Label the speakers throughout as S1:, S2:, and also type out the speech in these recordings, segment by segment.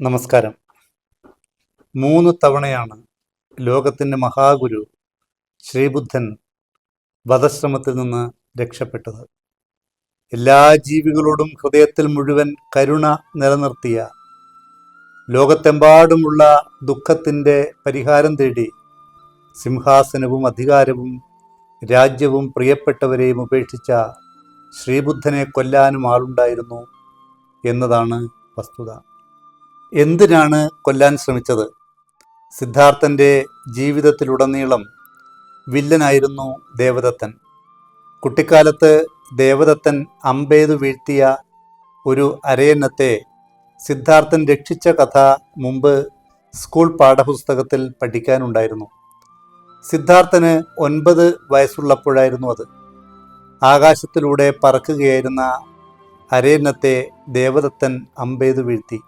S1: നമസ്കാരം. മൂന്ന് തവണയാണ് ലോകത്തിന്റെ മഹാഗുരു ശ്രീബുദ്ധൻ വധശ്രമത്തിൽ നിന്ന് രക്ഷപ്പെട്ടത്. എല്ലാ ജീവികളോടും ഹൃദയത്തിൽ മുഴുവൻ കരുണ നിലനിർത്തിയ ലോകത്തെമ്പാടുമുള്ള ദുഃഖത്തിന്റെ പരിഹാരം തേടി സിംഹാസനവും അധികാരവും രാജ്യവും പ്രിയപ്പെട്ടവരെയും ഉപേക്ഷിച്ച ശ്രീബുദ്ധനെ കൊല്ലാനും ആളുണ്ടായിരുന്നു എന്നതാണ് വസ്തുത. എന്തിനാണ് കൊല്ലാൻ ശ്രമിച്ചത്? സിദ്ധാർത്ഥന്റെ ജീവിതത്തിലുടനീളം വില്ലനായിരുന്നു ദേവദത്തൻ. കുട്ടിക്കാലത്ത് ദേവദത്തൻ അമ്പേതു വീഴ്ത്തിയ ഒരു അരയന്നത്തെ സിദ്ധാർത്ഥൻ രക്ഷിച്ച കഥ മുമ്പ് സ്കൂൾ പാഠപുസ്തകത്തിൽ പഠിക്കാനുണ്ടായിരുന്നു. സിദ്ധാർത്ഥന് ഒൻപത് വയസ്സുള്ളപ്പോഴായിരുന്നു അത്. ആകാശത്തിലൂടെ പറക്കുകയായിരുന്ന അരയന്നത്തെ ദേവദത്തൻ അമ്പേതു വീഴ്ത്തി.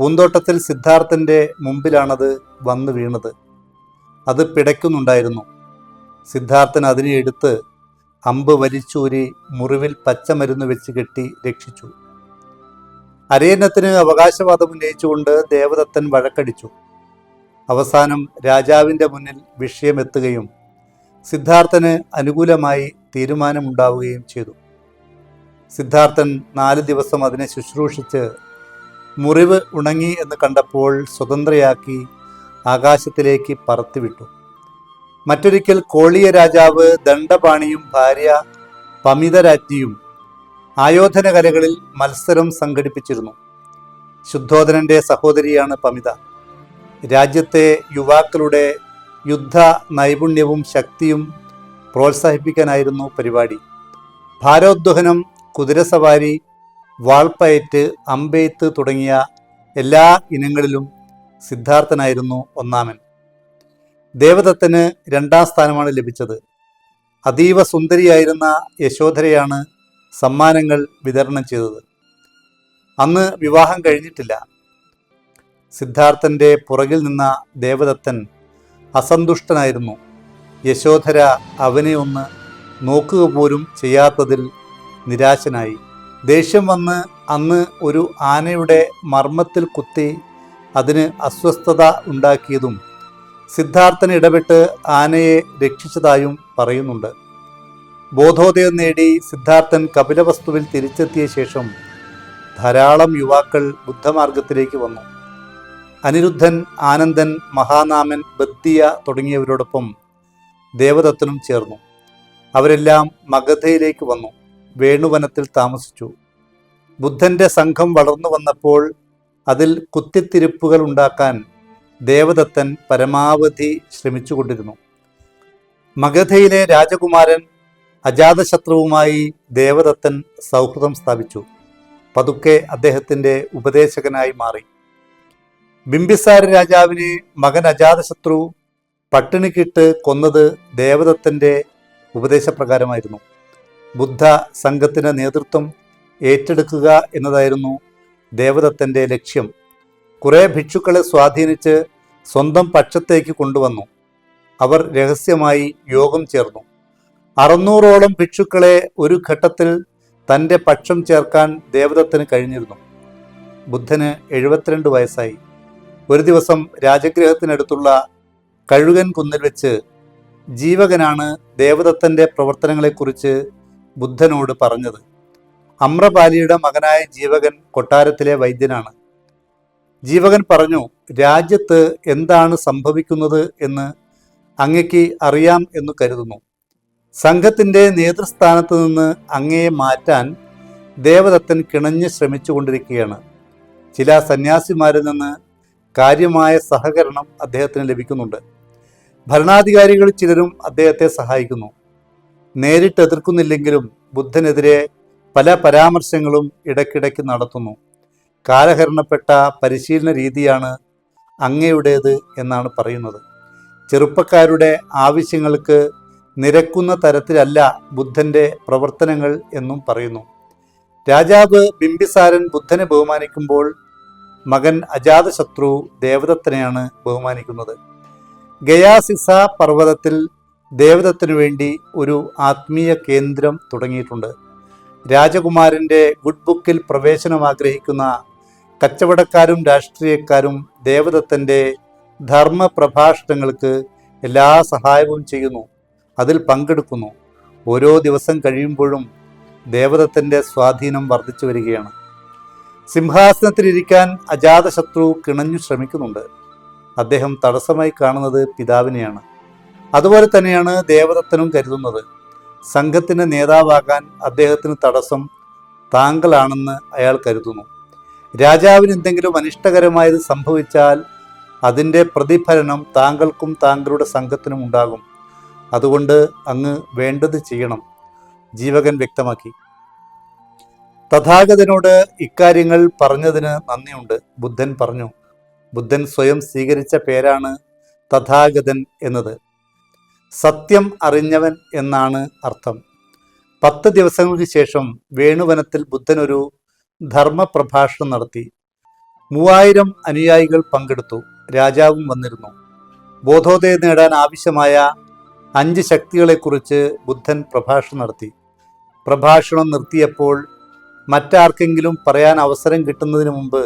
S1: പൂന്തോട്ടത്തിൽ സിദ്ധാർത്ഥന്റെ മുമ്പിലാണത് വന്നു വീണത്. അത് പിടയ്ക്കുന്നുണ്ടായിരുന്നു. സിദ്ധാർത്ഥൻ അതിനെ എടുത്ത് അമ്പ് വലിച്ചൂരി മുറിവിൽ പച്ചമരുന്ന് വെച്ച് കെട്ടി രക്ഷിച്ചു. അരയന്നത്തിന് അവകാശവാദം ഉന്നയിച്ചുകൊണ്ട് ദേവദത്തൻ വഴക്കടിച്ചു. അവസാനം രാജാവിന്റെ മുന്നിൽ വിഷയമെത്തുകയും സിദ്ധാർത്ഥന് അനുകൂലമായി തീരുമാനമുണ്ടാവുകയും ചെയ്തു. സിദ്ധാർത്ഥൻ നാല് ദിവസം അതിനെ ശുശ്രൂഷിച്ച് മുറിവ് ഉണങ്ങി എന്ന് കണ്ടപ്പോൾ സ്വതന്ത്രയാക്കി ആകാശത്തിലേക്ക് പറത്തിവിട്ടു. മറ്റൊരിക്കൽ കോളിയ രാജാവ് ദണ്ഡപാണിയും ഭാര്യ പമിതരാജ്ഞിയും ആയോധന കലകളിൽ മത്സരം സംഘടിപ്പിച്ചിരുന്നു. ശുദ്ധോധനന്റെ സഹോദരിയാണ് പമിത. രാജ്യത്തെ യുവാക്കളുടെ യുദ്ധ നൈപുണ്യവും ശക്തിയും പ്രോത്സാഹിപ്പിക്കാനായിരുന്നു പരിപാടി. ഭാരോദ്വഹനം കുതിരസവാരി വാൾപ്പയറ്റ് അമ്പെയ്ത്ത് തുടങ്ങിയ എല്ലാ ഇനങ്ങളിലും സിദ്ധാർത്ഥനായിരുന്നു ഒന്നാമൻ. ദേവദത്തന് രണ്ടാം സ്ഥാനമാണ് ലഭിച്ചത്. അതീവ സുന്ദരിയായിരുന്ന യശോധരയാണ് സമ്മാനങ്ങൾ വിതരണം ചെയ്തത്. അന്ന് വിവാഹം കഴിഞ്ഞിട്ടില്ല. സിദ്ധാർത്ഥന്റെ പുറകിൽ നിന്ന ദേവദത്തൻ അസന്തുഷ്ടനായിരുന്നു. യശോധര അവനെ ഒന്ന് നോക്കുക പോലും ചെയ്യാത്തതിൽ നിരാശനായി. ദേഷ്യം വന്ന് അന്ന് ഒരു ആനയുടെ മർമ്മത്തിൽ കുത്തി അതിന് അസ്വസ്ഥത ഉണ്ടാക്കിയതും സിദ്ധാർത്ഥൻ ഇടപെട്ട് ആനയെ രക്ഷിച്ചതായും പറയുന്നുണ്ട്. ബോധോദയം നേടി സിദ്ധാർത്ഥൻ കപിലവസ്തുവിൽ തിരിച്ചെത്തിയ ശേഷം ധാരാളം യുവാക്കൾ ബുദ്ധമാർഗത്തിലേക്ക് വന്നു. അനിരുദ്ധൻ ആനന്ദൻ മഹാനാമൻ ബദ്ദിയ തുടങ്ങിയവരോടൊപ്പം ദേവദത്തനും ചേർന്നു. അവരെല്ലാം മഗധയിലേക്ക് വന്നു. വേണുവനത്തിൽ താമസിച്ചു. ബുദ്ധന്റെ സംഘം വളർന്നു വന്നപ്പോൾ അതിൽ കുത്തിത്തിരിപ്പുകൾ ഉണ്ടാക്കാൻ ദേവദത്തൻ പരമാവധി ശ്രമിച്ചുകൊണ്ടിരുന്നു. മഗധയിലെ രാജകുമാരൻ അജാതശത്രുവുമായി ദേവദത്തൻ സൗഹൃദം സ്ഥാപിച്ചു. പതുക്കെ അദ്ദേഹത്തിന്റെ ഉപദേശകനായി മാറി. ബിംബിസാര രാജാവിനെ മകൻ അജാതശത്രു പട്ടിണിക്കിട്ട് കൊന്നത് ദേവദത്തന്റെ ഉപദേശപ്രകാരമായിരുന്നു. ബുദ്ധ സംഘത്തിന് നേതൃത്വം ഏറ്റെടുക്കുക എന്നതായിരുന്നു ദേവദത്തന്റെ ലക്ഷ്യം. കുറേ ഭിക്ഷുക്കളെ സ്വാധീനിച്ച് സ്വന്തം പക്ഷത്തേക്ക് കൊണ്ടുവന്നു. അവർ രഹസ്യമായി യോഗം ചേർന്നു. അറുന്നൂറോളം ഭിക്ഷുക്കളെ ഒരു ഘട്ടത്തിൽ തന്റെ പക്ഷം ചേർക്കാൻ ദേവദത്തിന് കഴിഞ്ഞിരുന്നു. ബുദ്ധന് എഴുപത്തിരണ്ട് വയസ്സായി. ഒരു ദിവസം രാജഗൃഹത്തിനടുത്തുള്ള കഴുകൻ കുന്നിൽ വെച്ച് ജീവകനാണ് ദേവദത്തന്റെ പ്രവർത്തനങ്ങളെക്കുറിച്ച് ബുദ്ധനോട് പറഞ്ഞത് അമ്രപാലിയുടെ മകനായ ജീവകൻ കൊട്ടാരത്തിലെ വൈദ്യനാണ്. ജീവകൻ പറഞ്ഞു രാജ്യത്ത് എന്താണ് സംഭവിക്കുന്നത് എന്ന് അങ്ങയ്ക്ക് അറിയാം എന്ന് കരുതുന്നു. സംഘത്തിന്റെ നേതൃസ്ഥാനത്ത് നിന്ന് അങ്ങയെ മാറ്റാൻ ദേവദത്തൻ കിണഞ്ഞ് ശ്രമിച്ചുകൊണ്ടിരിക്കുകയാണ്. ചില സന്യാസിമാരിൽ നിന്ന് കാര്യമായ സഹകരണം അദ്ദേഹത്തിന് ലഭിക്കുന്നുണ്ട്. ഭരണാധികാരികൾ ചിലരും അദ്ദേഹത്തെ സഹായിക്കുന്നു. നേരിട്ട് എതിർക്കുന്നില്ലെങ്കിലും ബുദ്ധനെതിരെ പല പരാമർശങ്ങളും ഇടയ്ക്കിടയ്ക്ക് നടത്തുന്നു. കാലഹരണപ്പെട്ട പരിശീലന രീതിയാണ് അങ്ങയുടേത് എന്നാണ് പറയുന്നത്. ചെറുപ്പക്കാരുടെ ആവശ്യങ്ങൾക്ക് നിരക്കുന്ന തരത്തിലല്ല ബുദ്ധന്റെ പ്രവർത്തനങ്ങൾ എന്നും പറയുന്നു. രാജാവ് ബിംബിസാരൻ ബുദ്ധനെ ബഹുമാനിക്കുമ്പോൾ മകൻ അജാതശത്രു ദേവദത്തനെയാണ് ബഹുമാനിക്കുന്നത്. ഗയാസിസ പർവതത്തിൽ ദേവദത്തിനു വേണ്ടി ഒരു ആത്മീയ കേന്ദ്രം തുടങ്ങിയിട്ടുണ്ട്. രാജകുമാരന്റെ ഗുഡ് ബുക്കിൽ പ്രവേശനം ആഗ്രഹിക്കുന്ന കച്ചവടക്കാരും രാഷ്ട്രീയക്കാരും ദേവദത്തന്റെ ധർമ്മ പ്രഭാഷണങ്ങൾക്ക് എല്ലാ സഹായവും ചെയ്യുന്നു. അതിൽ പങ്കെടുക്കുന്നു. ഓരോ ദിവസം കഴിയുമ്പോഴും ദേവദത്തന്റെ സ്വാധീനം വർദ്ധിച്ചു വരികയാണ്. സിംഹാസനത്തിലിരിക്കാൻ അജാതശത്രു കിണഞ്ഞു ശ്രമിക്കുന്നുണ്ട്. അദ്ദേഹം തടസ്സമായി കാണുന്നത് പിതാവിനെയാണ്. അതുപോലെ തന്നെയാണ് ദേവദത്തനും കരുതുന്നത്. സംഘത്തിന്റെ നേതാവാകാൻ അദ്ദേഹത്തിന് തടസ്സം താങ്കളാണെന്ന് അയാൾ കരുതുന്നു. രാജാവിന് എന്തെങ്കിലും അനിഷ്ടകരമായത് സംഭവിച്ചാൽ അതിന്റെ പ്രതിഫലനം താങ്കൾക്കും താങ്കളുടെ സംഘത്തിനും ഉണ്ടാകും. അതുകൊണ്ട് അങ്ങ് വേണ്ടത് ചെയ്യണം ജീവകൻ വ്യക്തമാക്കി. തഥാഗതനോട് ഇക്കാര്യങ്ങൾ പറഞ്ഞതിന് നന്ദിയുണ്ട് ബുദ്ധൻ പറഞ്ഞു. ബുദ്ധൻ സ്വയം സ്വീകരിച്ച പേരാണ് തഥാഗതൻ എന്നത്. സത്യം അറിഞ്ഞവൻ എന്നാണ് അർത്ഥം. പത്ത് ദിവസങ്ങൾക്ക് ശേഷം വേണുവനത്തിൽ ബുദ്ധൻ ഒരു ധർമ്മപ്രഭാഷണം നടത്തി. മൂവായിരം അനുയായികൾ പങ്കെടുത്തു. രാജാവും വന്നിരുന്നു. ബോധോദയം നേടാൻ ആവശ്യമായ അഞ്ച് ശക്തികളെക്കുറിച്ച് ബുദ്ധൻ പ്രഭാഷണം നടത്തി. പ്രഭാഷണം നിർത്തിയപ്പോൾ മറ്റാർക്കെങ്കിലും പറയാൻ അവസരം കിട്ടുന്നതിന് മുമ്പ്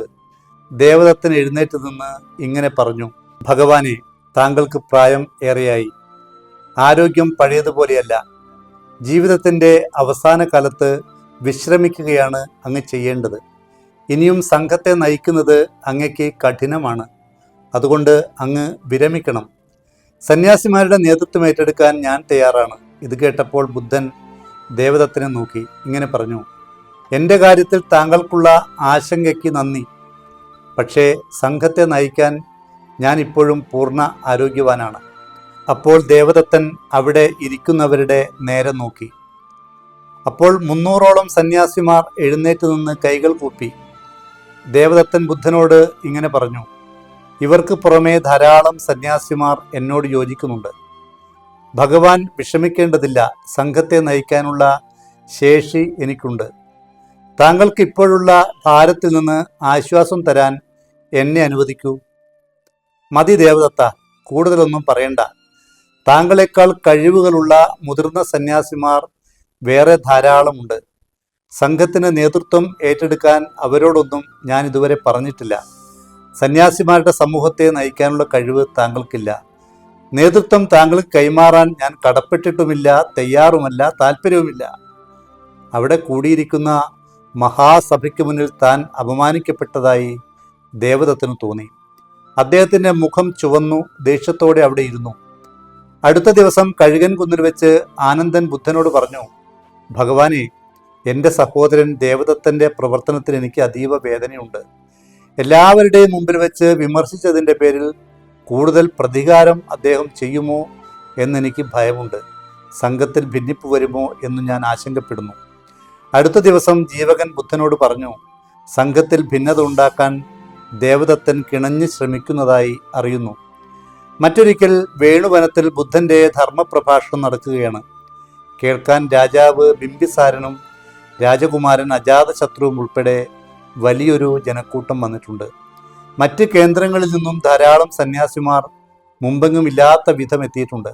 S1: ദേവദത്തൻ എഴുന്നേറ്റ് നിന്ന് ഇങ്ങനെ പറഞ്ഞു. ഭഗവാനെ താങ്കൾക്ക് പ്രായം ഏറെയായി. ആരോഗ്യം പഴയതുപോലെയല്ല. ജീവിതത്തിന്റെ അവസാന കാലത്ത് വിശ്രമിക്കുകയാണ് അങ്ങ് ചെയ്യേണ്ടത്. ഇനിയും സംഘത്തെ നയിക്കുന്നത് അങ്ങയ്ക്ക് കഠിനമാണ്. അതുകൊണ്ട് അങ്ങ് വിരമിക്കണം. സന്യാസിമാരുടെ നേതൃത്വം ഏറ്റെടുക്കാൻ ഞാൻ തയ്യാറാണ്. ഇത് കേട്ടപ്പോൾ ബുദ്ധൻ ദേവദത്തിനെ നോക്കി. ഇങ്ങനെ പറഞ്ഞു എന്റെ കാര്യത്തിൽ താങ്കൾക്കുള്ള ആശങ്കയ്ക്ക് നന്ദി. പക്ഷേ സംഘത്തെ നയിക്കാൻ ഞാൻ ഇപ്പോഴും പൂർണ ആരോഗ്യവാനാണ്. അപ്പോൾ ദേവദത്തൻ അവിടെ ഇരിക്കുന്നവരുടെ നേരെ നോക്കി. അപ്പോൾ മുന്നൂറോളം സന്യാസിമാർ എഴുന്നേറ്റ് നിന്ന് കൈകൾ കൂപ്പി. ദേവദത്തൻ ബുദ്ധനോട് ഇങ്ങനെ പറഞ്ഞു ഇവർക്ക് പുറമേ ധാരാളം സന്യാസിമാർ എന്നോട് യോജിക്കുന്നുണ്ട്. ഭഗവാൻ വിഷമിക്കേണ്ടതില്ല സംഘത്തെ നയിക്കാനുള്ള ശേഷി എനിക്കുണ്ട്. താങ്കൾക്ക് ഇപ്പോഴുള്ള ഭാരത്തിൽ നിന്ന് ആശ്വാസം തരാൻ എന്നെ അനുവദിക്കൂ. മതി ദേവദത്ത കൂടുതലൊന്നും പറയണ്ട. താങ്കളെക്കാൾ കഴിവുകളുള്ള മുതിർന്ന സന്യാസിമാർ വേറെ ധാരാളമുണ്ട്. സംഘത്തിന് നേതൃത്വം ഏറ്റെടുക്കാൻ അവരോടൊന്നും ഞാൻ ഇതുവരെ പറഞ്ഞിട്ടില്ല. സന്യാസിമാരുടെ സമൂഹത്തെ നയിക്കാനുള്ള കഴിവ് താങ്കൾക്കില്ല. നേതൃത്വം താങ്കൾക്ക് കൈമാറാൻ ഞാൻ കടപ്പെട്ടിട്ടുമില്ല തയ്യാറുമല്ല താല്പര്യവുമില്ല അവിടെ കൂടിയിരിക്കുന്ന മഹാസഭയ്ക്ക് മുന്നിൽ താൻ അപമാനിക്കപ്പെട്ടതായി ദേവദത്തിന് തോന്നി. അദ്ദേഹത്തിന്റെ മുഖം ചുവന്നു ദേഷ്യത്തോടെ അവിടെ ഇരുന്നു. അടുത്ത ദിവസം കഴുകൻ കുന്നിൽ വെച്ച് ആനന്ദൻ ബുദ്ധനോട് പറഞ്ഞു ഭഗവാനെ എന്റെ സഹോദരൻ ദേവദത്തന്റെ പ്രവർത്തനത്തിൽ എനിക്ക് അതീവ വേദനയുണ്ട്. എല്ലാവരുടെയും മുമ്പിൽ വെച്ച് വിമർശിച്ചതിന്റെ പേരിൽ കൂടുതൽ പ്രതികാരം അദ്ദേഹം ചെയ്യുമോ എന്നെനിക്ക് ഭയമുണ്ട്. സംഘത്തിൽ ഭിന്നിപ്പ് വരുമോ എന്ന് ഞാൻ ആശങ്കപ്പെടുന്നു. അടുത്ത ദിവസം ജീവകൻ ബുദ്ധനോട് പറഞ്ഞു സംഘത്തിൽ ഭിന്നത ഉണ്ടാക്കാൻ ദേവദത്തൻ കിണഞ്ഞ് ശ്രമിക്കുന്നതായി അറിയുന്നു. മറ്റൊരിക്കൽ വേണുവനത്തിൽ ബുദ്ധന്റെ ധർമ്മപ്രഭാഷണം നടക്കുകയാണ്. കേൾക്കാൻ രാജാവ് ബിംബിസാരനും രാജകുമാരൻ അജാതശത്രുവും ഉൾപ്പെടെ വലിയൊരു ജനക്കൂട്ടം വന്നിട്ടുണ്ട്. മറ്റ് കേന്ദ്രങ്ങളിൽ നിന്നും ധാരാളം സന്യാസിമാർ മുമ്പെങ്ങും ഇല്ലാത്ത വിധം എത്തിയിട്ടുണ്ട്.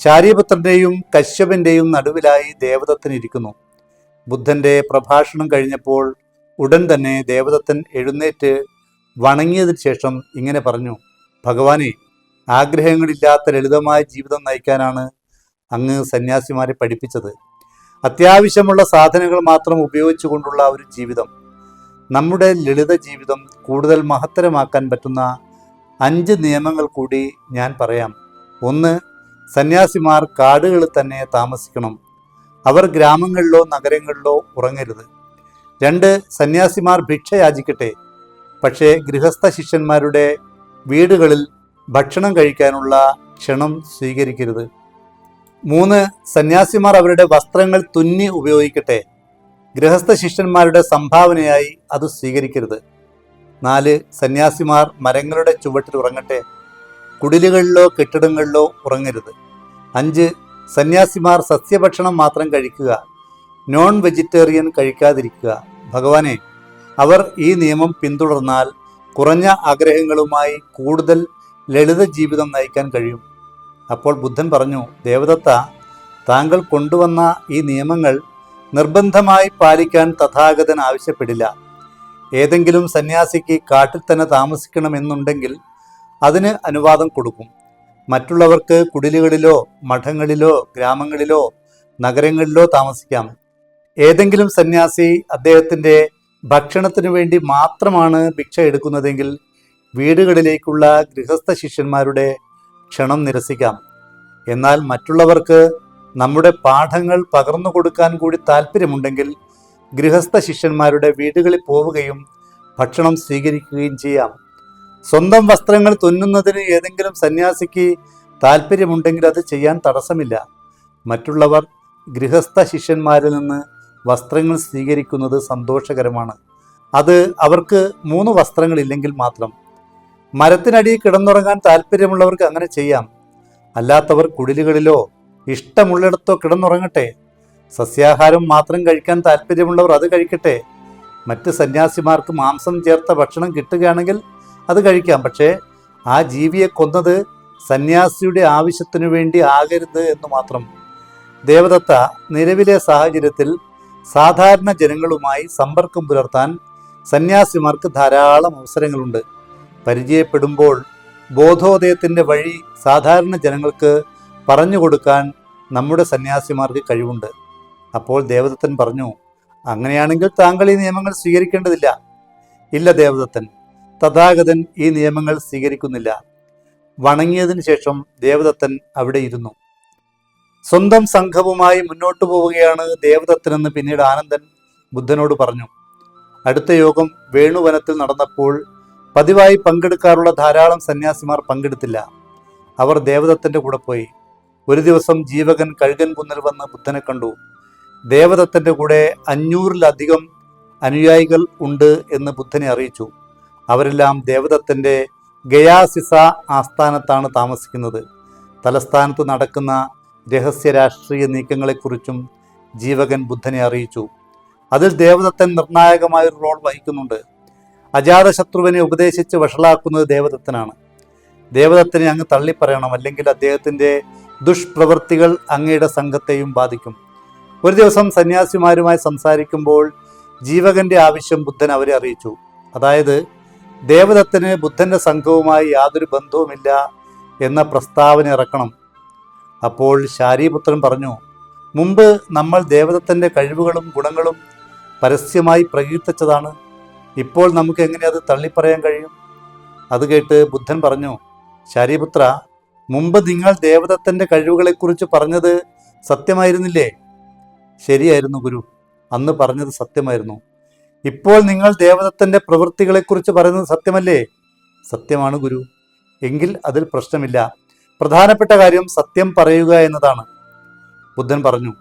S1: ശാരീപുത്രന്റെയും കശ്യപന്റെയും നടുവിലായി ദേവദത്തൻ ഇരിക്കുന്നു. ബുദ്ധന്റെ പ്രഭാഷണം കഴിഞ്ഞപ്പോൾ ഉടൻ തന്നെ ദേവദത്തൻ എഴുന്നേറ്റ് വണങ്ങിയതിനു ശേഷം ഇങ്ങനെ പറഞ്ഞു ഭഗവാനെ ആഗ്രഹങ്ങളില്ലാത്ത ലളിതമായ ജീവിതം നയിക്കാനാണ് അങ്ങ് സന്യാസിമാരെ പഠിപ്പിച്ചത്. അത്യാവശ്യമുള്ള സാധനങ്ങൾ മാത്രം ഉപയോഗിച്ചുകൊണ്ടുള്ള ഒരു ജീവിതം. നമ്മുടെ ലളിത ജീവിതം കൂടുതൽ മഹത്തരമാക്കാൻ പറ്റുന്ന അഞ്ച് നിയമങ്ങൾ കൂടി ഞാൻ പറയാം. ഒന്ന് സന്യാസിമാർ കാടുകളിൽ തന്നെ താമസിക്കണം. അവർ ഗ്രാമങ്ങളിലോ നഗരങ്ങളിലോ ഉറങ്ങരുത്. രണ്ട് സന്യാസിമാർ ഭിക്ഷ യാചിക്കട്ടെ പക്ഷേ ഗൃഹസ്ഥ ശിഷ്യന്മാരുടെ വീടുകളിൽ ഭക്ഷണം കഴിക്കാനുള്ള ക്ഷണം സ്വീകരിക്കരുത്. മൂന്ന് സന്യാസിമാർ അവരുടെ വസ്ത്രങ്ങൾ തുന്നി ഉപയോഗിക്കട്ടെ. ഗൃഹസ്ഥ ശിഷ്യന്മാരുടെ സംഭാവനയായി അത് സ്വീകരിക്കരുത്. നാല് സന്യാസിമാർ മരങ്ങളുടെ ചുവട്ടിൽ ഉറങ്ങട്ടെ. കുടിലുകളിലോ കെട്ടിടങ്ങളിലോ ഉറങ്ങരുത്. അഞ്ച് സന്യാസിമാർ സസ്യഭക്ഷണം മാത്രം കഴിക്കുക. നോൺ വെജിറ്റേറിയൻ കഴിക്കാതിരിക്കുക. ഭഗവാനെ അവർ ഈ നിയമം പിന്തുടർന്നാൽ കുറഞ്ഞ ആഗ്രഹങ്ങളുമായി കൂടുതൽ ലളിത ജീവിതം നയിക്കാൻ കഴിയും. അപ്പോൾ ബുദ്ധൻ പറഞ്ഞു ദേവദത്ത താങ്കൾ കൊണ്ടുവന്ന ഈ നിയമങ്ങൾ നിർബന്ധമായി പാലിക്കാൻ തഥാഗതൻ ആവശ്യപ്പെടില്ല. ഏതെങ്കിലും സന്യാസിക്ക് കാട്ടിൽ തന്നെ താമസിക്കണമെന്നുണ്ടെങ്കിൽ അതിന് അനുവാദം കൊടുക്കും. മറ്റുള്ളവർക്ക് കുടിലുകളിലോ മഠങ്ങളിലോ ഗ്രാമങ്ങളിലോ നഗരങ്ങളിലോ താമസിക്കാം. ഏതെങ്കിലും സന്യാസി അദ്ദേഹത്തിന്റെ ഭക്ഷണത്തിനു വേണ്ടി മാത്രമാണ് ഭിക്ഷ എടുക്കുന്നതെങ്കിൽ വീടുകളിലേക്കുള്ള ഗൃഹസ്ഥ ശിഷ്യന്മാരുടെ ക്ഷണം നിരസിക്കാം. എന്നാൽ മറ്റുള്ളവർക്ക് നമ്മുടെ പാഠങ്ങൾ പകർന്നു കൊടുക്കാൻ കൂടി താല്പര്യമുണ്ടെങ്കിൽ ഗൃഹസ്ഥ ശിഷ്യന്മാരുടെ വീടുകളിൽ പോവുകയും ഭക്ഷണം സ്വീകരിക്കുകയും ചെയ്യാം. സ്വന്തം വസ്ത്രങ്ങൾ തുന്നുന്നതിന് ഏതെങ്കിലും സന്യാസിക്ക് താല്പര്യമുണ്ടെങ്കിൽ അത് ചെയ്യാൻ തടസ്സമില്ല. മറ്റുള്ളവർ ഗൃഹസ്ഥ ശിഷ്യന്മാരിൽ നിന്ന് വസ്ത്രങ്ങൾ സ്വീകരിക്കുന്നത് സന്തോഷകരമാണ്. അത് അവർക്ക് മൂന്ന് വസ്ത്രങ്ങളില്ലെങ്കിൽ മാത്രം. മരത്തിനടിയിൽ കിടന്നുറങ്ങാൻ താല്പര്യമുള്ളവർക്ക് അങ്ങനെ ചെയ്യാം. അല്ലാത്തവർ കുടിലുകളിലോ ഇഷ്ടമുള്ളിടത്തോ കിടന്നുറങ്ങട്ടെ. സസ്യാഹാരം മാത്രം കഴിക്കാൻ താല്പര്യമുള്ളവർ അത് കഴിക്കട്ടെ. മറ്റ് സന്യാസിമാർക്ക് മാംസം ചേർത്ത ഭക്ഷണം കിട്ടുകയാണെങ്കിൽ അത് കഴിക്കാം. പക്ഷേ ആ ജീവിയെ കൊന്നത് സന്യാസിയുടെ ആവശ്യത്തിനു വേണ്ടി ആകരുത് എന്ന് മാത്രം. ദേവദത്ത നിലവിലെ സാഹചര്യത്തിൽ സാധാരണ ജനങ്ങളുമായി സമ്പർക്കം പുലർത്താൻ സന്യാസിമാർക്ക് ധാരാളം അവസരങ്ങളുണ്ട്. പരിചയപ്പെടുമ്പോൾ ബോധോദയത്തിന്റെ വഴി സാധാരണ ജനങ്ങൾക്ക് പറഞ്ഞു കൊടുക്കാൻ നമ്മുടെ സന്യാസിമാർക്ക് കഴിവുണ്ട്. അപ്പോൾ ദേവദത്തൻ പറഞ്ഞു അങ്ങനെയാണെങ്കിൽ താങ്കൾ ഈ നിയമങ്ങൾ സ്വീകരിക്കേണ്ടതില്ല. ഇല്ല ദേവദത്തൻ തഥാഗതൻ ഈ നിയമങ്ങൾ സ്വീകരിക്കുന്നില്ല. വണങ്ങിയതിന് ശേഷം ദേവദത്തൻ അവിടെ ഇരുന്നു. സ്വന്തം സംഘവുമായി മുന്നോട്ടു പോവുകയാണ് ദേവദത്തനെന്ന് പിന്നീട് ആനന്ദൻ ബുദ്ധനോട് പറഞ്ഞു. അടുത്ത യോഗം വേണുവനത്തിൽ നടന്നപ്പോൾ പതിവായി പങ്കെടുക്കാറുള്ള ധാരാളം സന്യാസിമാർ പങ്കെടുത്തില്ല. അവർ ദേവദത്തന്റെ കൂടെ പോയി. ഒരു ദിവസം ജീവകൻ കഴുകൻ കുന്നിൽ വന്ന് ബുദ്ധനെ കണ്ടു. ദേവദത്തന്റെ കൂടെ അഞ്ഞൂറിലധികം അനുയായികൾ ഉണ്ട് എന്ന് ബുദ്ധനെ അറിയിച്ചു. അവരെല്ലാം ദേവദത്തന്റെ ഗയാസിസ ആസ്ഥാനത്താണ് താമസിക്കുന്നത്. തലസ്ഥാനത്ത് നടക്കുന്ന രഹസ്യ രാഷ്ട്രീയ നീക്കങ്ങളെക്കുറിച്ചും ജീവകൻ ബുദ്ധനെ അറിയിച്ചു. അതിൽ ദേവദത്തൻ നിർണായകമായ ഒരു റോൾ വഹിക്കുന്നുണ്ട്. അജാതശത്രുവിനെ ഉപദേശിച്ച് വഷളാക്കുന്നത് ദേവദത്തനാണ്. ദേവദത്തനെ അങ്ങ് തള്ളിപ്പറയണം അല്ലെങ്കിൽ അദ്ദേഹത്തിന്റെ ദുഷ്പ്രവൃത്തികൾ അങ്ങയുടെ സംഘത്തെയും ബാധിക്കും. ഒരു ദിവസം സന്യാസിമാരുമായി സംസാരിക്കുമ്പോൾ ജീവകന്റെ ആവശ്യം ബുദ്ധൻ അവരെ അറിയിച്ചു. അതായത് ദേവദത്തിന് ബുദ്ധന്റെ സംഘവുമായി യാതൊരു ബന്ധവുമില്ല എന്ന പ്രസ്താവന ഇറക്കണം. അപ്പോൾ ശാരീപുത്രൻ പറഞ്ഞു മുമ്പ് നമ്മൾ ദേവദത്തന്റെ കഴിവുകളും ഗുണങ്ങളും പരസ്യമായി പ്രകീർത്തിച്ചതാണ്. ഇപ്പോൾ നമുക്ക് എങ്ങനെ അത് തള്ളിപ്പറയാൻ കഴിയും? അത് കേട്ട് ബുദ്ധൻ പറഞ്ഞു ശാരീപുത്ര മുമ്പ് നിങ്ങൾ ദേവദത്തന്റെ കഴിവുകളെക്കുറിച്ച് പറഞ്ഞത് സത്യമായിരുന്നില്ലേ? ശരിയായിരുന്നു ഗുരു അന്ന് പറഞ്ഞത് സത്യമായിരുന്നു. ഇപ്പോൾ നിങ്ങൾ ദേവദത്തന്റെ പ്രവൃത്തികളെക്കുറിച്ച് പറയുന്നത് സത്യമല്ലേ? സത്യമാണ് ഗുരു എങ്കിൽ അതിൽ പ്രശ്നമില്ല. പ്രധാനപ്പെട്ട കാര്യം സത്യം പറയുക എന്നതാണ്. ബുദ്ധൻ പറഞ്ഞു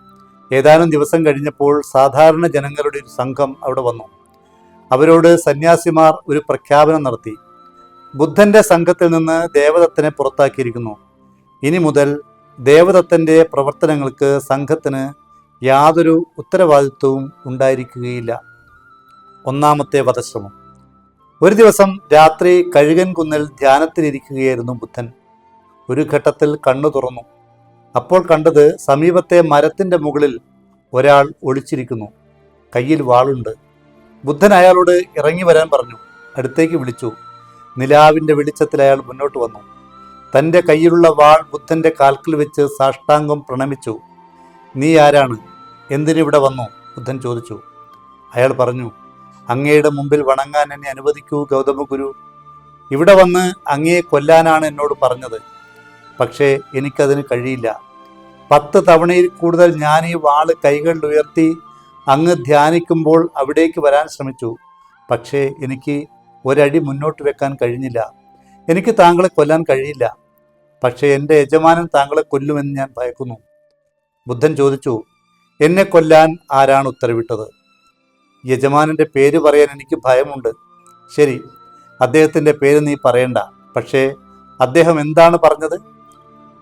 S1: ഏതാനും ദിവസം കഴിഞ്ഞപ്പോൾ സാധാരണ ജനങ്ങളുടെ ഒരു സംഘം അവിടെ വന്നു. അവരോട് സന്യാസിമാർ ഒരു പ്രഖ്യാപനം നടത്തി. ബുദ്ധന്റെ സംഘത്തിൽ നിന്ന് ദേവദത്തനെ പുറത്താക്കിയിരിക്കുന്നു. ഇനി മുതൽ ദേവദത്തന്റെ പ്രവർത്തനങ്ങൾക്ക് സംഘത്തിന് യാതൊരു ഉത്തരവാദിത്വവും ഉണ്ടായിരിക്കുകയില്ല. ഒന്നാമത്തെ വധശ്രമം. ഒരു ദിവസം രാത്രി കഴുകൻ കുന്നിൽ ധ്യാനത്തിലിരിക്കുകയായിരുന്നു ബുദ്ധൻ. ഒരു ഘട്ടത്തിൽ കണ്ണു തുറന്നു. അപ്പോൾ കണ്ടത് സമീപത്തെ മരത്തിന്റെ മുകളിൽ ഒരാൾ ഒളിച്ചിരിക്കുന്നു. കയ്യിൽ വാളുണ്ട്. ബുദ്ധൻ അയാളോട് ഇറങ്ങി വരാൻ പറഞ്ഞു. അടുത്തേക്ക് വിളിച്ചു. നിലാവിന്റെ വെളിച്ചത്തിൽ അയാൾ മുന്നോട്ട് വന്നു. തന്റെ കയ്യിലുള്ള വാൾ ബുദ്ധന്റെ കാൽക്കിൽ വെച്ച് സാഷ്ടാംഗം പ്രണമിച്ചു. നീ ആരാണ്? എന്തിനിവിടെ വന്നു? ബുദ്ധൻ ചോദിച്ചു. അയാൾ പറഞ്ഞു അങ്ങയുടെ മുമ്പിൽ വണങ്ങാൻ എന്നെ അനുവദിക്കൂ ഗൗതമ ഗുരു. ഇവിടെ വന്ന് അങ്ങയെ കൊല്ലാനാണ് എന്നോട് പറഞ്ഞത്. പക്ഷേ എനിക്കതിന് കഴിയില്ല. പത്ത് തവണയിൽ കൂടുതൽ ഞാൻ ഈ വാൾ കൈകളിൽ ഉയർത്തി അങ്ങ് ധ്യാനിക്കുമ്പോൾ അവിടേക്ക് വരാൻ ശ്രമിച്ചു. പക്ഷേ എനിക്ക് ഒരടി മുന്നോട്ട് വെക്കാൻ കഴിഞ്ഞില്ല. എനിക്ക് താങ്കളെ കൊല്ലാൻ കഴിയില്ല. പക്ഷേ എന്റെ യജമാനൻ താങ്കളെ കൊല്ലുമെന്ന് ഞാൻ ഭയക്കുന്നു. ബുദ്ധൻ ചോദിച്ചു എന്നെ കൊല്ലാൻ ആരാണ് ഉത്തരവിട്ടത്? യജമാനന്റെ പേര് പറയാൻ എനിക്ക് ഭയമുണ്ട്. ശരി അദ്ദേഹത്തിന്റെ പേര് നീ പറയണ്ട. പക്ഷേ അദ്ദേഹം എന്താണ് പറഞ്ഞത്?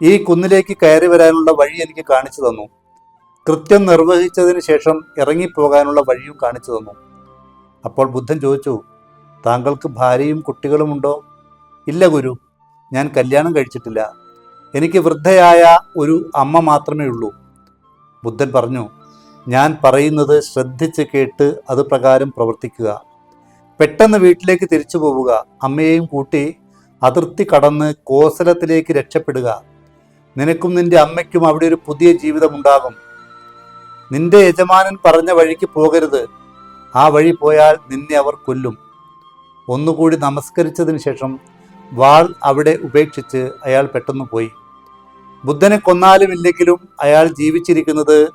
S1: ഈ കുന്നിലേക്ക് കയറി വരാനുള്ള വഴി എനിക്ക് കാണിച്ചു തന്നു. കൃത്യം നിർവഹിച്ചതിന് ശേഷം ഇറങ്ങിപ്പോകാനുള്ള വഴിയും കാണിച്ചു തന്നു. അപ്പോൾ ബുദ്ധൻ ചോദിച്ചു താങ്കൾക്ക് ഭാര്യയും കുട്ടികളുമുണ്ടോ ഇല്ല ഗുരു ഞാൻ കല്യാണം കഴിച്ചിട്ടില്ല. എനിക്ക് വൃദ്ധയായ ഒരു അമ്മ മാത്രമേ ഉള്ളൂ. ബുദ്ധൻ പറഞ്ഞു ഞാൻ പറയുന്നത് ശ്രദ്ധിച്ച് കേട്ട് അത് പ്രകാരം പ്രവർത്തിക്കുക. പെട്ടെന്ന് വീട്ടിലേക്ക് തിരിച്ചു പോവുക. അമ്മയെയും കൂട്ടി അതിർത്തി കടന്ന് കോസലത്തിലേക്ക് രക്ഷപ്പെടുക. നിനക്കും നിന്റെ അമ്മയ്ക്കും അവിടെ ഒരു പുതിയ ജീവിതമുണ്ടാകും. നിന്റെ യജമാനൻ പറഞ്ഞ വഴിക്ക് പോകരുത്. ആ വഴി പോയാൽ നിന്നെ അവർ കൊല്ലും. ഒന്നുകൂടി നമസ്കരിച്ചതിന് ശേഷം വാൾ അവിടെ ഉപേക്ഷിച്ച് അയാൾ പെട്ടെന്ന് പോയി. ബുദ്ധനെ കൊന്നാലും ഇല്ലെങ്കിലും അയാൾ ജീവിച്ചിരിക്കുന്നത്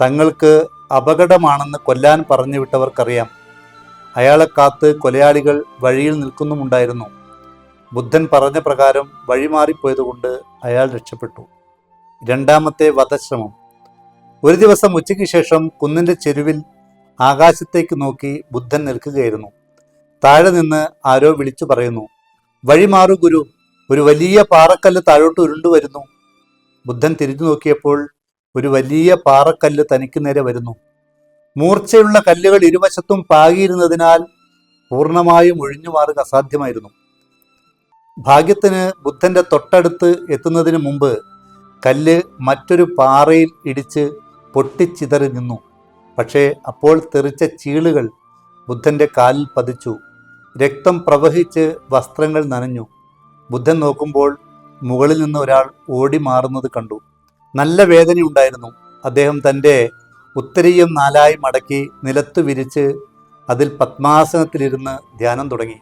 S1: തങ്ങൾക്ക് അപകടമാണെന്ന് കൊല്ലാൻ പറഞ്ഞു വിട്ടവർക്കറിയാം. അയാളെ കാത്ത് കൊലയാളികൾ വഴിയിൽ നിൽക്കുന്നുമുണ്ടായിരുന്നു. ബുദ്ധൻ പറഞ്ഞ പ്രകാരം വഴിമാറിപ്പോയതുകൊണ്ട് അയാൾ രക്ഷപ്പെട്ടു. രണ്ടാമത്തെ വധശ്രമം. ഒരു ദിവസം ഉച്ചയ്ക്ക് ശേഷം കുന്നിന്റെ ചെരുവിൽ ആകാശത്തേക്ക് നോക്കി ബുദ്ധൻ നിൽക്കുകയായിരുന്നു. താഴെ നിന്ന് ആരോ വിളിച്ചു പറയുന്നു വഴി മാറു ഗുരു ഒരു വലിയ പാറക്കല്ല് താഴോട്ട് ഉരുണ്ടു വരുന്നു. ബുദ്ധൻ തിരിഞ്ഞു നോക്കിയപ്പോൾ ഒരു വലിയ പാറക്കല്ല് തനിക്ക് നേരെ വരുന്നു. മൂർച്ചയുള്ള കല്ലുകൾ ഇരുവശത്തും പാകിയിരുന്നതിനാൽ പൂർണമായും ഒഴിഞ്ഞു മാറുക അസാധ്യമായിരുന്നു. ഭാഗ്യത്തിന് ബുദ്ധന്റെ തൊട്ടടുത്ത് എത്തുന്നതിന് മുമ്പ് കല്ല് മറ്റൊരു പാറയിൽ ഇടിച്ച് പൊട്ടിച്ചിതറി നിന്നു. പക്ഷേ അപ്പോൾ തെറിച്ച ചീളുകൾ ബുദ്ധന്റെ കാലിൽ പതിച്ചു. രക്തം പ്രവഹിച്ച് വസ്ത്രങ്ങൾ നനഞ്ഞു. ബുദ്ധൻ നോക്കുമ്പോൾ മുകളിൽ നിന്ന് ഒരാൾ ഓടി മാറുന്നത് കണ്ടു. നല്ല വേദനയുണ്ടായിരുന്നു അദ്ദേഹം തന്റെ ഉത്തരീയം നാലായി മടക്കി നിലത്ത് വിരിച്ച് അതിൽ പത്മാസനത്തിലിരുന്ന് ധ്യാനം തുടങ്ങി.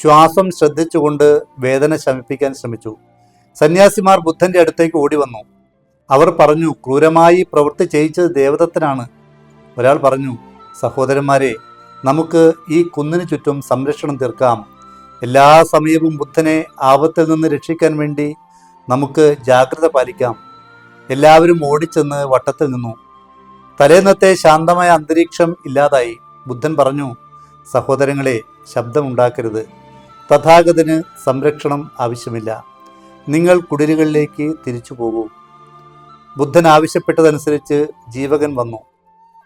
S1: ശ്വാസം ശ്രദ്ധിച്ചുകൊണ്ട് വേദന ശമിപ്പിക്കാൻ ശ്രമിച്ചു. സന്യാസിമാർ ബുദ്ധന്റെ അടുത്തേക്ക് ഓടി വന്നു. അവർ പറഞ്ഞു ക്രൂരമായി പ്രവൃത്തി ചെയ്യിച്ചത് ദേവദത്തനാണ്. ഒരാൾ പറഞ്ഞു സഹോദരന്മാരെ നമുക്ക് ഈ കുന്നിന് ചുറ്റും സംരക്ഷണം തീർക്കാം. എല്ലാ സമയവും ബുദ്ധനെ ആപത്തിൽ നിന്ന് രക്ഷിക്കാൻ വേണ്ടി നമുക്ക് ജാഗ്രത പാലിക്കാം. എല്ലാവരും ഓടിച്ചെന്ന് വട്ടത്തിൽ നിന്നു. തലേന്നത്തെ ശാന്തമായ അന്തരീക്ഷം ഇല്ലാതായി. ബുദ്ധൻ പറഞ്ഞു സഹോദരങ്ങളെ ശബ്ദമുണ്ടാക്കരുത്. തഥാഗതന് സംരക്ഷണം ആവശ്യമില്ല. നിങ്ങൾ കുടിലുകളിലേക്ക് തിരിച്ചു പോകൂ ബുദ്ധൻ ആവശ്യപ്പെട്ടതനുസരിച്ച് ജീവകൻ വന്നു.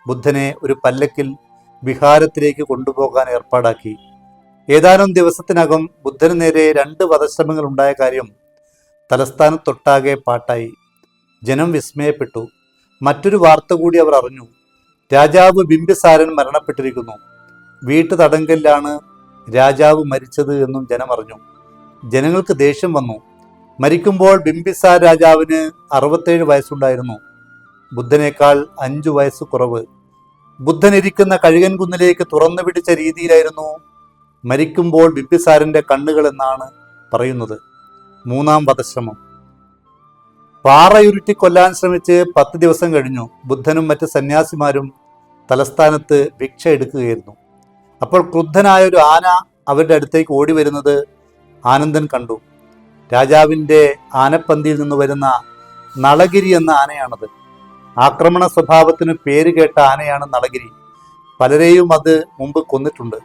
S1: ബുദ്ധനെ ഒരു പല്ലക്കിൽ വിഹാരത്തിലേക്ക് കൊണ്ടുപോകാൻ ഏർപ്പാടാക്കി. ഏതാനും ദിവസത്തിനകം ബുദ്ധന് നേരെ രണ്ട് വധശ്രമങ്ങൾ ഉണ്ടായ കാര്യം തലസ്ഥാനത്തൊട്ടാകെ പാട്ടായി. ജനം വിസ്മയപ്പെട്ടു. മറ്റൊരു വാർത്ത കൂടി അവർ അറിഞ്ഞു. രാജാവ് ബിംബിസാരൻ മരണപ്പെട്ടിരിക്കുന്നു. വീട്ടു തടങ്കലിലാണ് രാജാവ് മരിച്ചത് എന്നും ജനമറിഞ്ഞു ജനങ്ങൾക്ക് ദേഷ്യം വന്നു. മരിക്കുമ്പോൾ ബിംബിസാർ രാജാവിന് അറുപത്തേഴ് വയസ്സുണ്ടായിരുന്നു. ബുദ്ധനേക്കാൾ അഞ്ചു വയസ്സ് കുറവ്. ബുദ്ധൻ ഇരിക്കുന്ന കഴുകൻ കുന്നിലേക്ക് തുറന്നു പിടിച്ച രീതിയിലായിരുന്നു മരിക്കുമ്പോൾ ബിംബിസാരന്റെ കണ്ണുകൾ എന്നാണ് പറയുന്നത്. മൂന്നാം വധശ്രമം. പാറയുരുട്ടി കൊല്ലാൻ ശ്രമിച്ച് പത്ത് ദിവസം കഴിഞ്ഞു. ബുദ്ധനും മറ്റ് സന്യാസിമാരും തലസ്ഥാനത്ത് ഭിക്ഷ എടുക്കുകയായിരുന്നു. അപ്പോൾ ക്രുദ്ധനായ ഒരു ആന അവരുടെ അടുത്തേക്ക് ഓടി വരുന്നത് ആനന്ദൻ കണ്ടു. രാജാവിന്റെ ആനപ്പന്തിയിൽ നിന്ന് വരുന്ന നളഗിരി എന്ന ആനയാണത്. ആക്രമണ സ്വഭാവത്തിന് പേര് കേട്ട ആനയാണ് നളഗിരി. പലരെയും അത് മുമ്പ് കൊന്നിട്ടുണ്ട്.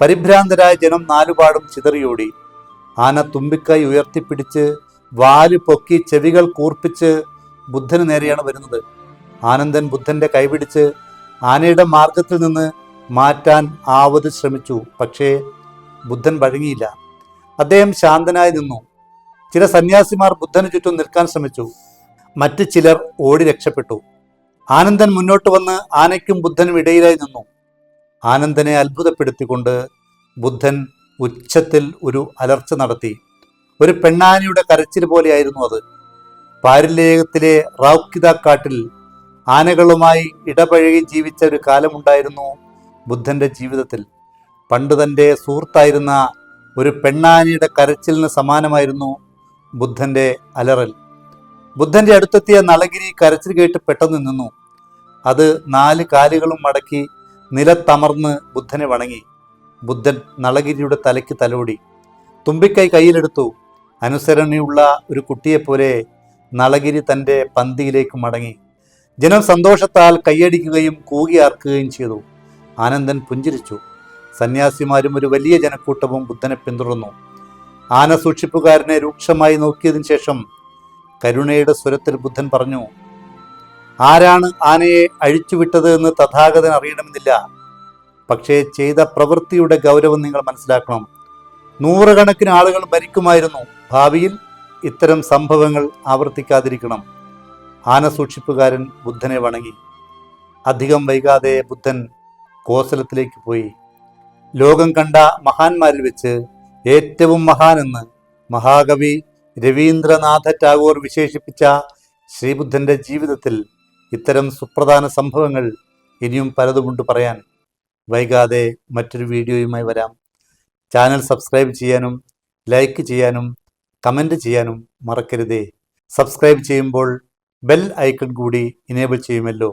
S1: പരിഭ്രാന്തരായ ജനം നാലുപാടും ചിതറിയോടി. ആന തുമ്പിക്കൈ ഉയർത്തിപ്പിടിച്ച് വാൽ പൊക്കി ചെവികൾ കൂർപ്പിച്ച് ബുദ്ധന് നേരെയാണ് വരുന്നത്. ആനന്ദൻ ബുദ്ധന്റെ കൈപിടിച്ച് ആനയുടെ മാർഗത്തിൽ നിന്ന് മാറ്റാൻ ആവത് ശ്രമിച്ചു. പക്ഷേ ബുദ്ധൻ വഴങ്ങിയില്ല. അദ്ദേഹം ശാന്തനായി നിന്നു. ചില സന്യാസിമാർ ബുദ്ധന് ചുറ്റും നിൽക്കാൻ ശ്രമിച്ചു. മറ്റ് ചിലർ ഓടി രക്ഷപ്പെട്ടു. ആനന്ദൻ മുന്നോട്ട് വന്ന് ആനയ്ക്കും ബുദ്ധനും ഇടയിലായി നിന്നു. ആനന്ദനെ അത്ഭുതപ്പെടുത്തിക്കൊണ്ട് ബുദ്ധൻ ഉച്ചത്തിൽ ഒരു അലർച്ച നടത്തി. ഒരു പെണ്ണാനയുടെ കരച്ചിൽ പോലെയായിരുന്നു അത്. പാരിലേഖത്തിലെ കാട്ടിൽ ആനകളുമായി ഇടപഴകി ജീവിച്ച ഒരു കാലമുണ്ടായിരുന്നു ബുദ്ധന്റെ ജീവിതത്തിൽ. പണ്ട് തന്റെ സുഹൃത്തായിരുന്ന ഒരു പെണ്ണാനയുടെ കരച്ചിലിന് സമാനമായിരുന്നു ബുദ്ധന്റെ അലറൽ. ബുദ്ധന്റെ അടുത്തെത്തിയ നളഗിരി കരച്ചിൽ കേട്ട് പെട്ടെന്ന് നിന്നു. അത് നാല് കാലുകളും മടക്കി നിലത്തമർന്ന് ബുദ്ധനെ വണങ്ങി. ബുദ്ധൻ നളഗിരിയുടെ തലയ്ക്ക് തലോടി. തുമ്പിക്കൈ കയ്യിലെടുത്തു. അനുസരണയുള്ള ഒരു കുട്ടിയെപ്പോലെ നളഗിരി തന്റെ പന്തിയിലേക്ക് മടങ്ങി. ജനം സന്തോഷത്താൽ കൈയടിക്കുകയും കൂകിയാർക്കുകയും ചെയ്തു. ആനന്ദൻ പുഞ്ചിരിച്ചു. സന്യാസിമാരും ഒരു വലിയ ജനക്കൂട്ടവും ബുദ്ധനെ പിന്തുടർന്നു. ആന സൂക്ഷിപ്പുകാരനെ രൂക്ഷമായി നോക്കിയതിനു ശേഷം കരുണയുടെ സ്വരത്തിൽ ബുദ്ധൻ പറഞ്ഞു ആരാണ് ആനയെ അഴിച്ചുവിട്ടത് എന്ന് തഥാഗതൻ അറിയണമെന്നില്ല. പക്ഷേ ചെയ്ത പ്രവൃത്തിയുടെ ഗൗരവം നിങ്ങൾ മനസ്സിലാക്കണം. നൂറുകണക്കിന് ആളുകൾ മരിക്കുമായിരുന്നു. ഭാവിയിൽ ഇത്തരം സംഭവങ്ങൾ ആവർത്തിക്കാതിരിക്കണം. ആന സൂക്ഷിപ്പുകാരൻ ബുദ്ധനെ വണങ്ങി. അധികം വൈകാതെ ബുദ്ധൻ കോസലത്തിലേക്ക് പോയി. ലോകം കണ്ട മഹാന്മാരിൽ വെച്ച് ഏറ്റവും മഹാനെന്ന് മഹാകവി രവീന്ദ്രനാഥ ടാഗോർ വിശേഷിപ്പിച്ച ശ്രീബുദ്ധന്റെ ജീവിതത്തിൽ ഇത്തരം സുപ്രധാന സംഭവങ്ങൾ ഇനിയും പലതുമുണ്ട് പറയാൻ വൈകാതെ മറ്റൊരു വീഡിയോയുമായി വരാം. ചാനൽ സബ്സ്ക്രൈബ് ചെയ്യാനും ലൈക്ക് ചെയ്യാനും കമന്റ് ചെയ്യാനും മറക്കരുതേ. സബ്സ്ക്രൈബ് ചെയ്യുമ്പോൾ ബെൽ ഐക്കൺ കൂടി ഇനേബിൾ ചെയ്യുമല്ലോ.